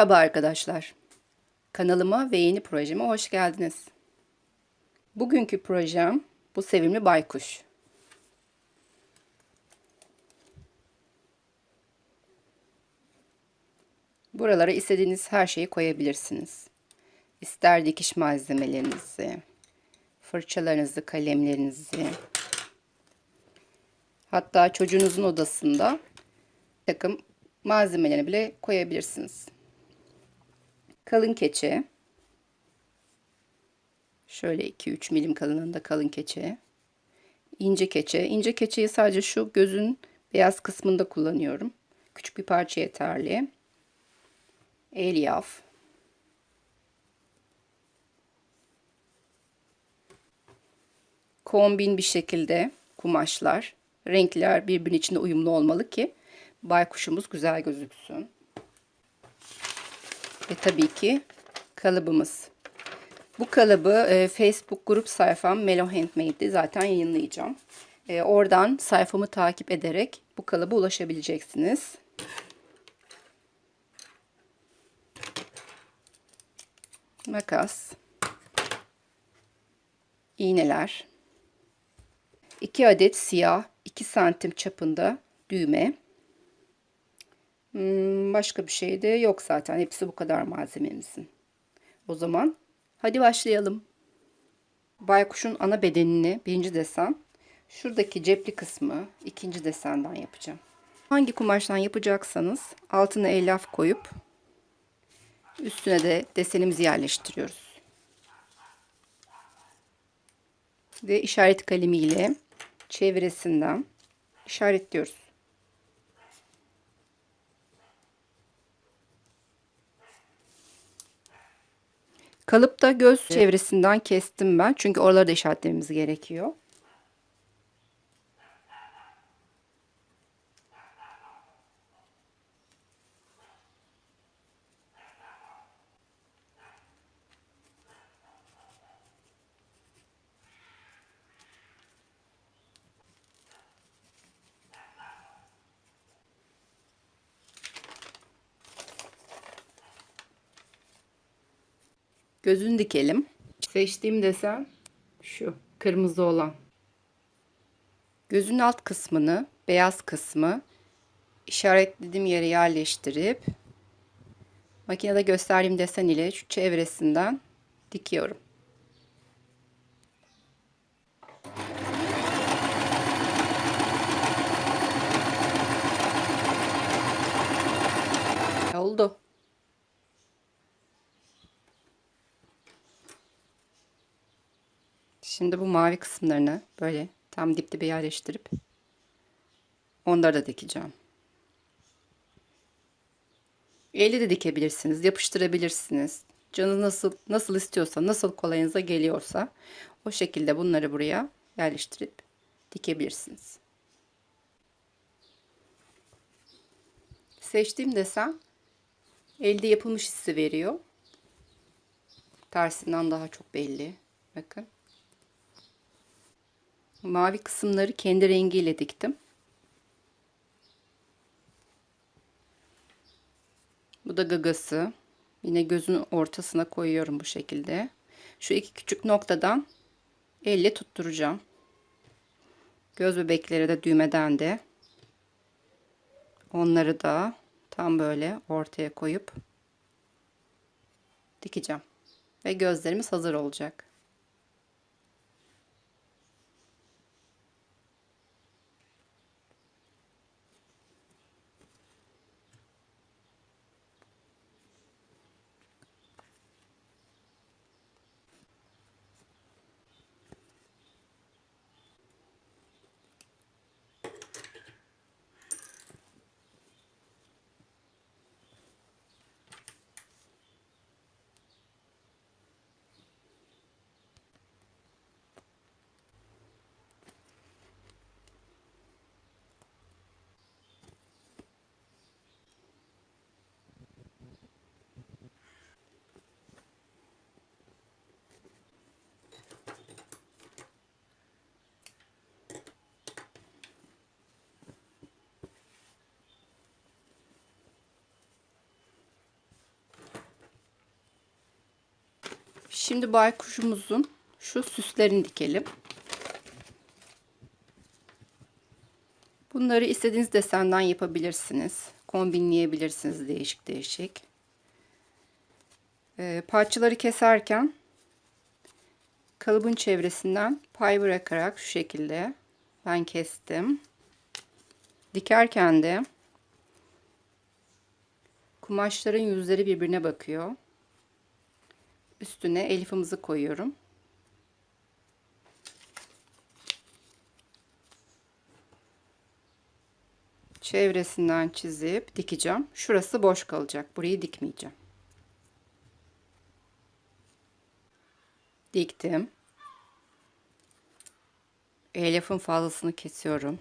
Merhaba arkadaşlar. Kanalıma ve yeni projeme hoş geldiniz. Bugünkü projem bu sevimli baykuş. Buralara istediğiniz her şeyi koyabilirsiniz. İster dikiş malzemelerinizi, fırçalarınızı, kalemlerinizi. Hatta çocuğunuzun odasında takım malzemelerini bile koyabilirsiniz. Kalın keçe. Şöyle 2-3 milim kalınlığında kalın keçe. İnce keçe. İnce keçeyi sadece şu gözün beyaz kısmında kullanıyorum. Küçük bir parça yeterli. Elyaf. Kombin bir şekilde kumaşlar. Renkler birbirinin içinde uyumlu olmalı ki baykuşumuz güzel gözüksün. Ve tabii ki kalıbımız. Bu kalıbı e, Facebook grup sayfam Melo Handmade'de zaten yayınlayacağım. E, oradan sayfamı takip ederek bu kalıba ulaşabileceksiniz. Makas. iğneler. 2 adet siyah 2 santim çapında düğme. Hmm, başka bir şey de yok zaten. Hepsi bu kadar malzememizin. O zaman hadi başlayalım. Baykuşun ana bedenini birinci desen, şuradaki cepli kısmı ikinci desenden yapacağım. Hangi kumaştan yapacaksanız altına elyaf koyup üstüne de desenimizi yerleştiriyoruz. Ve işaret kalemiyle çevresinden işaretliyoruz. Kalıpta göz çevresinden kestim ben. Çünkü oraları da işaretlememiz gerekiyor. Gözünü dikelim. Seçtiğim desen şu kırmızı olan. Gözün alt kısmını, beyaz kısmı işaretlediğim yere yerleştirip makinede gösterdiğim desen ile şu çevresinden dikiyorum. Oldu. Şimdi bu mavi kısımlarını böyle tam dip dibe yerleştirip onları da dikeceğim. Elle de dikebilirsiniz, yapıştırabilirsiniz. Canınız nasıl nasıl istiyorsa, nasıl kolayınıza geliyorsa o şekilde bunları buraya yerleştirip dikebilirsiniz. Seçtiğim desen elde yapılmış hissi veriyor. Tersinden daha çok belli. Bakın. Mavi kısımları kendi rengiyle diktim. Bu da gagası. Yine gözün ortasına koyuyorum bu şekilde. Şu iki küçük noktadan elle tutturacağım. Göz bebekleri de düğmeden de onları da tam böyle ortaya koyup dikeceğim. Ve gözlerimiz hazır olacak. Şimdi baykuşumuzun şu süslerini dikelim. Bunları istediğiniz desenden yapabilirsiniz. Kombinleyebilirsiniz değişik değişik. Ee, parçaları keserken kalıbın çevresinden pay bırakarak şu şekilde ben kestim. Dikerken de kumaşların yüzleri birbirine bakıyor. Üstüne elifimizi koyuyorum. Çevresinden çizip dikeceğim. Şurası boş kalacak. Burayı dikmeyeceğim. Diktim. Elif'in fazlasını kesiyorum.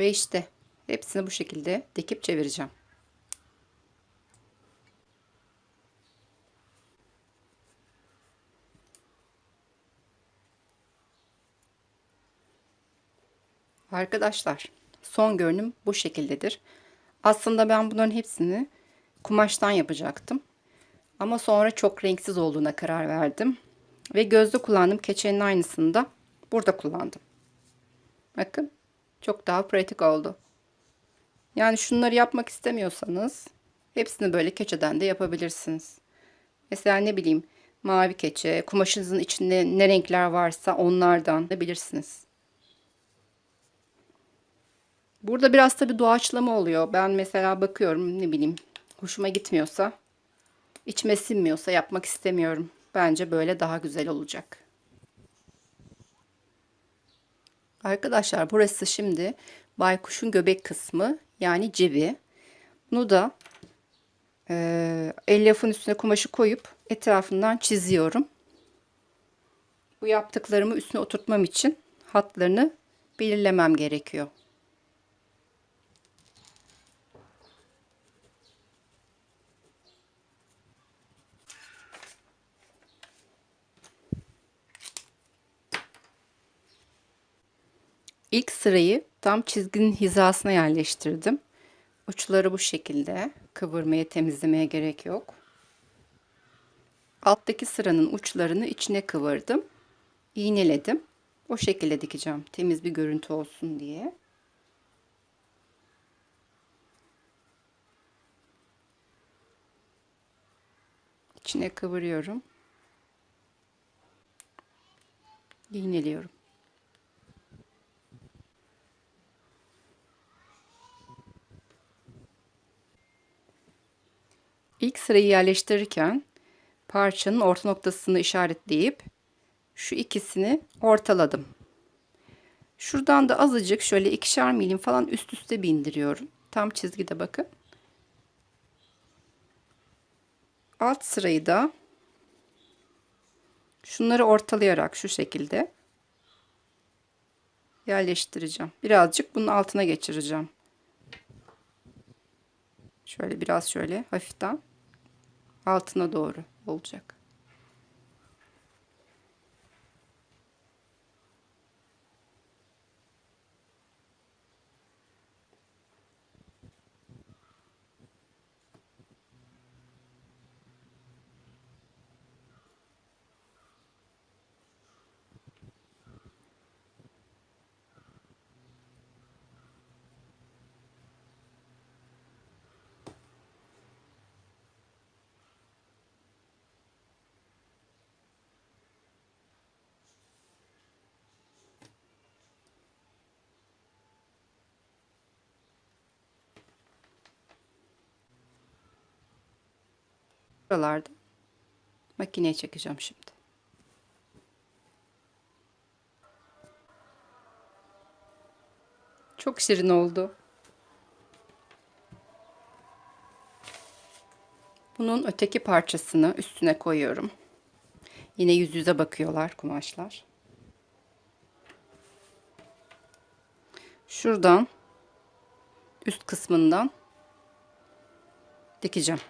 Ve işte hepsini bu şekilde dikip çevireceğim. Arkadaşlar son görünüm bu şekildedir. Aslında ben bunların hepsini kumaştan yapacaktım. Ama sonra çok renksiz olduğuna karar verdim. Ve gözde kullandığım keçenin aynısını da burada kullandım. Bakın çok daha pratik oldu. Yani şunları yapmak istemiyorsanız hepsini böyle keçeden de yapabilirsiniz. Mesela ne bileyim mavi keçe, kumaşınızın içinde ne renkler varsa onlardan da bilirsiniz. Burada biraz tabi doğaçlama oluyor. Ben mesela bakıyorum ne bileyim hoşuma gitmiyorsa, içime sinmiyorsa yapmak istemiyorum. Bence böyle daha güzel olacak. Arkadaşlar burası şimdi baykuşun göbek kısmı yani cebi. Bunu da e, elyafın üstüne kumaşı koyup etrafından çiziyorum. Bu yaptıklarımı üstüne oturtmam için hatlarını belirlemem gerekiyor. İlk sırayı tam çizginin hizasına yerleştirdim. Uçları bu şekilde. Kıvırmaya, temizlemeye gerek yok. Alttaki sıranın uçlarını içine kıvırdım. İğneledim. O şekilde dikeceğim. Temiz bir görüntü olsun diye. İçine kıvırıyorum. İğneliyorum. İlk sırayı yerleştirirken parçanın orta noktasını işaretleyip şu ikisini ortaladım. Şuradan da azıcık şöyle ikişer milim falan üst üste bindiriyorum. Tam çizgide bakın. Alt sırayı da şunları ortalayarak şu şekilde yerleştireceğim. Birazcık bunun altına geçireceğim. Şöyle biraz şöyle hafiften altına doğru olacak. Buralarda makineye çekeceğim şimdi. Çok şirin oldu. Bunun öteki parçasını üstüne koyuyorum. Yine yüz yüze bakıyorlar kumaşlar. şuradan üst kısmından dikeceğim.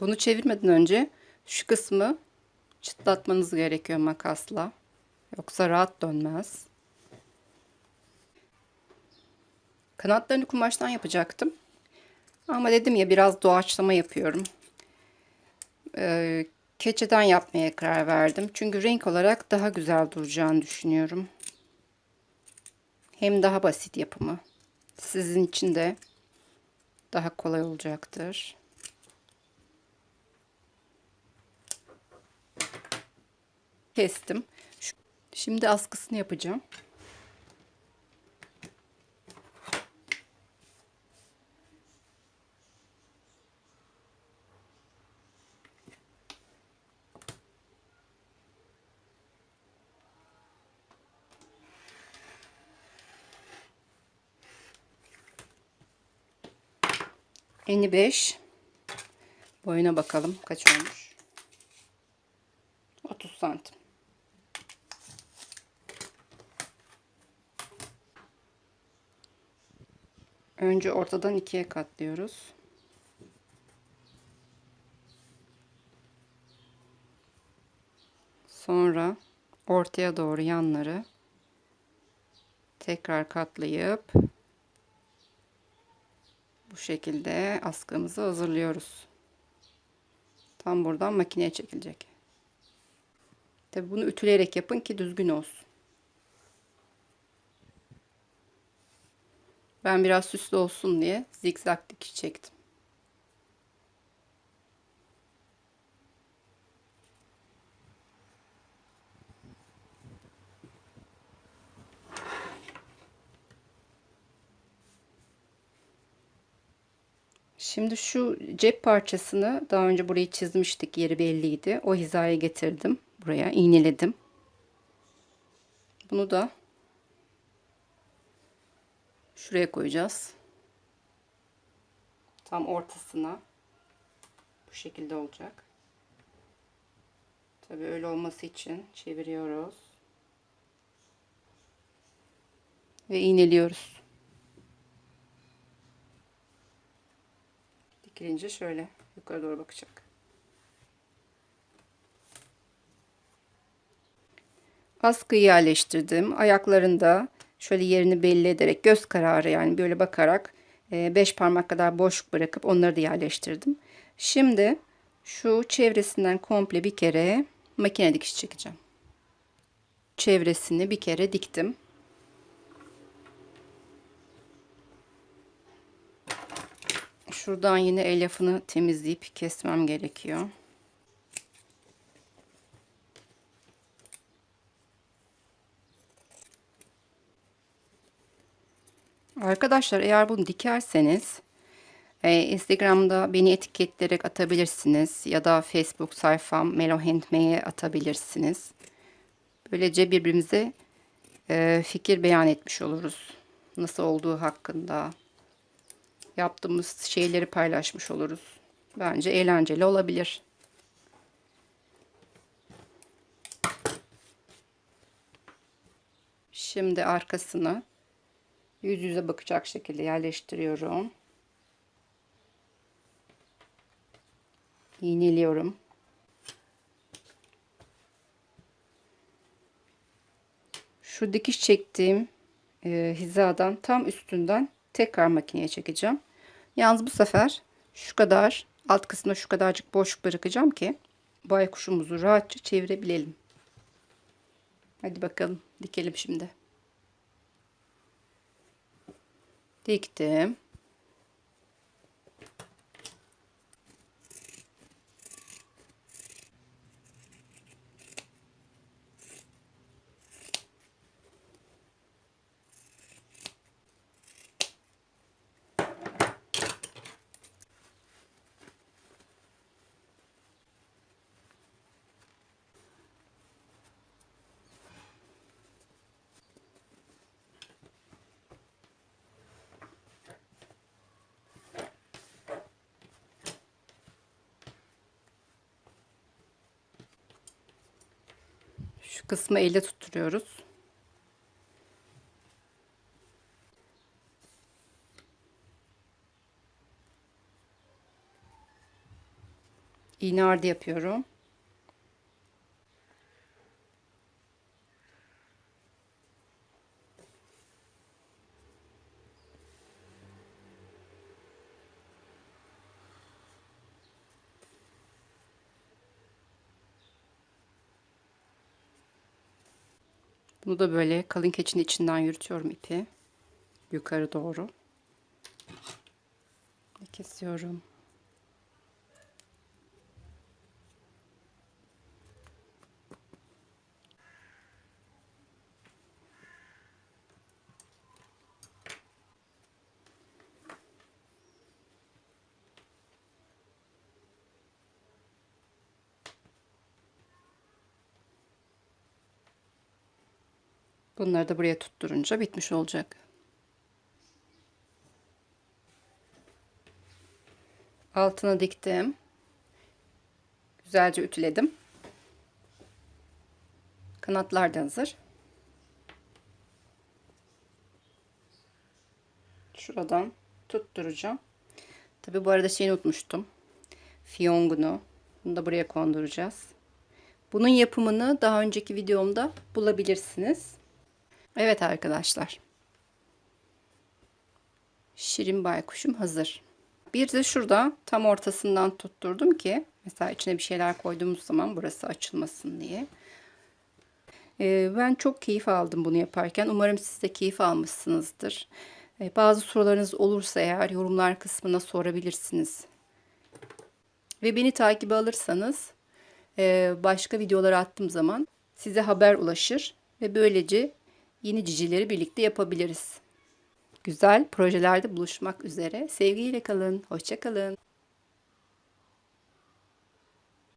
Bunu çevirmeden önce şu kısmı çıtlatmanız gerekiyor makasla. Yoksa rahat dönmez. Kanatlarını kumaştan yapacaktım. Ama dedim ya biraz doğaçlama yapıyorum. Ee, keçeden yapmaya karar verdim. Çünkü renk olarak daha güzel duracağını düşünüyorum. Hem daha basit yapımı. Sizin için de daha kolay olacaktır. Kestim. Şimdi askısını yapacağım. Eni 5. Boyuna bakalım kaç olmuş. 30 santim. Önce ortadan ikiye katlıyoruz. Sonra ortaya doğru yanları tekrar katlayıp bu şekilde askımızı hazırlıyoruz. Tam buradan makineye çekilecek. Tabi bunu ütüleyerek yapın ki düzgün olsun. Ben biraz süslü olsun diye zikzak dikiş çektim. Şimdi şu cep parçasını daha önce burayı çizmiştik. Yeri belliydi. O hizaya getirdim. Buraya iğneledim. Bunu da şuraya koyacağız. Tam ortasına. Bu şekilde olacak. Tabi öyle olması için çeviriyoruz. Ve iğneliyoruz. Dikilince şöyle yukarı doğru bakacak. Askıyı yerleştirdim. Ayaklarında şöyle yerini belli ederek göz kararı yani böyle bakarak 5 parmak kadar boşluk bırakıp onları da yerleştirdim. Şimdi şu çevresinden komple bir kere makine dikiş çekeceğim. Çevresini bir kere diktim. Şuradan yine elyafını temizleyip kesmem gerekiyor. Arkadaşlar eğer bunu dikerseniz e, Instagram'da beni etiketleyerek atabilirsiniz ya da Facebook sayfam Melo Handmade'e atabilirsiniz. Böylece birbirimize e, fikir beyan etmiş oluruz. Nasıl olduğu hakkında yaptığımız şeyleri paylaşmış oluruz. Bence eğlenceli olabilir. Şimdi arkasını yüz yüze bakacak şekilde yerleştiriyorum. İğneliyorum. Şu dikiş çektiğim e, hizadan tam üstünden tekrar makineye çekeceğim. Yalnız bu sefer şu kadar alt kısmına şu kadarcık boşluk bırakacağım ki baykuşumuzu rahatça çevirebilelim. Hadi bakalım dikelim şimdi. Diktim. Şu kısmı elle tutturuyoruz. İğne ardı yapıyorum. Bunu da böyle kalın keçinin içinden yürütüyorum ipi. Yukarı doğru. Ve kesiyorum. Bunları da buraya tutturunca bitmiş olacak. Altına diktim. Güzelce ütüledim. Kanatlar da hazır. Şuradan tutturacağım. Tabi bu arada şeyi unutmuştum. Fiyongunu. Bunu da buraya konduracağız. Bunun yapımını daha önceki videomda bulabilirsiniz. Evet arkadaşlar. Şirin baykuşum hazır. Bir de şurada tam ortasından tutturdum ki mesela içine bir şeyler koyduğumuz zaman burası açılmasın diye. Ee, ben çok keyif aldım bunu yaparken. Umarım siz de keyif almışsınızdır. Ee, bazı sorularınız olursa eğer yorumlar kısmına sorabilirsiniz. Ve beni takibe alırsanız e, başka videolar attığım zaman size haber ulaşır ve böylece yeni cicileri birlikte yapabiliriz. Güzel projelerde buluşmak üzere. Sevgiyle kalın, hoşça kalın.